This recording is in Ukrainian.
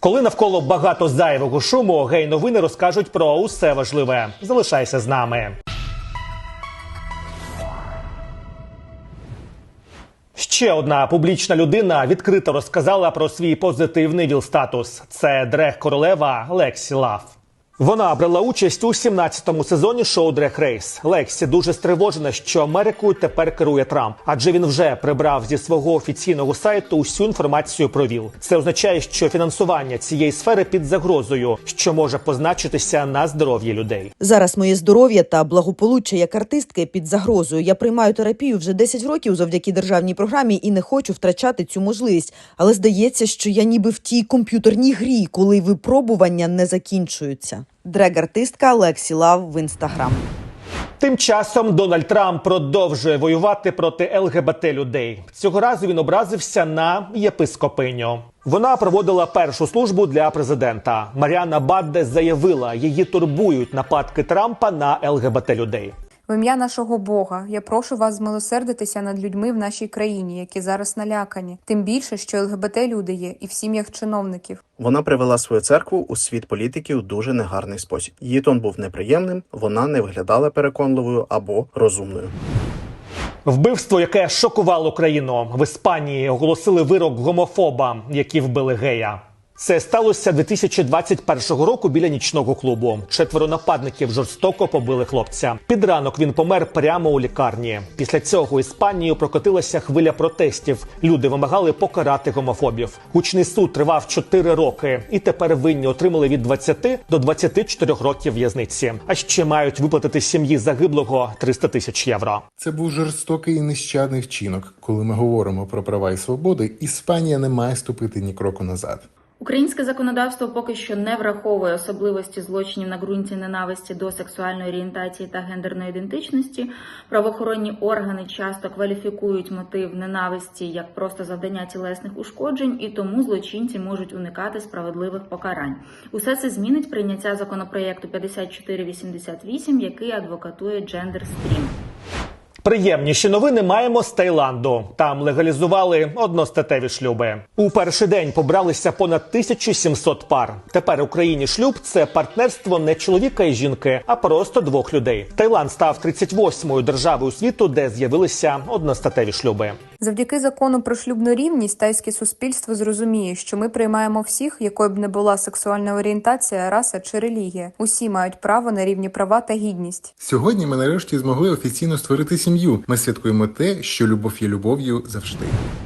Коли навколо багато зайвого шуму, гей новини розкажуть про усе важливе. Залишайся з нами. Ще одна публічна людина відкрито розказала про свій позитивний віл-статус. Це дрех королева Лексі Лав. Вона брала участь у 17-му сезоні шоу Дрег Рейс. Лексі дуже стривожена, що Америкою тепер керує Трамп, адже він вже прибрав зі свого офіційного сайту усю інформацію про ВІЛ. Це означає, що фінансування цієї сфери під загрозою, що може позначитися на здоров'ї людей. Зараз моє здоров'я та благополуччя як артистки під загрозою. Я приймаю терапію вже 10 років завдяки державній програмі і не хочу втрачати цю можливість. Але здається, що я ніби в тій комп'ютерній грі, коли випробування не закінчуються. Дрег-артистка Лексі Лав в інстаграм. Тим часом Дональд Трамп продовжує воювати проти ЛГБТ людей. Цього разу він образився на єпископиню. Вона проводила першу службу для президента. Маріана Бадде заявила, її турбують нападки Трампа на ЛГБТ людей. В ім'я нашого Бога я прошу вас змилосердитися над людьми в нашій країні, які зараз налякані. Тим більше, що ЛГБТ люди є і в сім'ях чиновників. Вона привела свою церкву у світ політики у дуже негарний спосіб. Її тон був неприємним, вона не виглядала переконливою або розумною. Вбивство, яке шокувало країну в Іспанії, оголосили вирок гомофобам, які вбили гея. Це сталося 2021 року біля нічного клубу. Четверо нападників жорстоко побили хлопця. Під ранок він помер прямо у лікарні. Після цього Іспанією прокотилася хвиля протестів. Люди вимагали покарати гомофобів. Гучний суд тривав 4 роки, і тепер винні отримали від 20 до 24 років в'язниці. А ще мають виплатити сім'ї загиблого 300 тисяч євро. Це був жорстокий і нещадний вчинок. Коли ми говоримо про права і свободи, Іспанія не має ступити ні кроку назад. Українське законодавство поки що не враховує особливості злочинів на ґрунті ненависті до сексуальної орієнтації та гендерної ідентичності. Правоохоронні органи часто кваліфікують мотив ненависті як просто завдання тілесних ушкоджень, і тому злочинці можуть уникати справедливих покарань. Усе це змінить прийняття законопроєкту 5488, який адвокатує Gender Stream. Приємніші новини маємо з Таїланду. Там легалізували одностатеві шлюби. У перший день побралися понад 1700 пар. Тепер Україні шлюб це партнерство не чоловіка і жінки, а просто двох людей. Таїланд став 38-ю державою світу, де з'явилися одностатеві шлюби. Завдяки закону про шлюбну рівність тайське суспільство зрозуміє, що ми приймаємо всіх, якою б не була сексуальна орієнтація, раса чи релігія. Усі мають право на рівні права та гідність. Сьогодні ми нарешті змогли офіційно створити сім'ю. Ми святкуємо те, що любов є любов'ю завжди.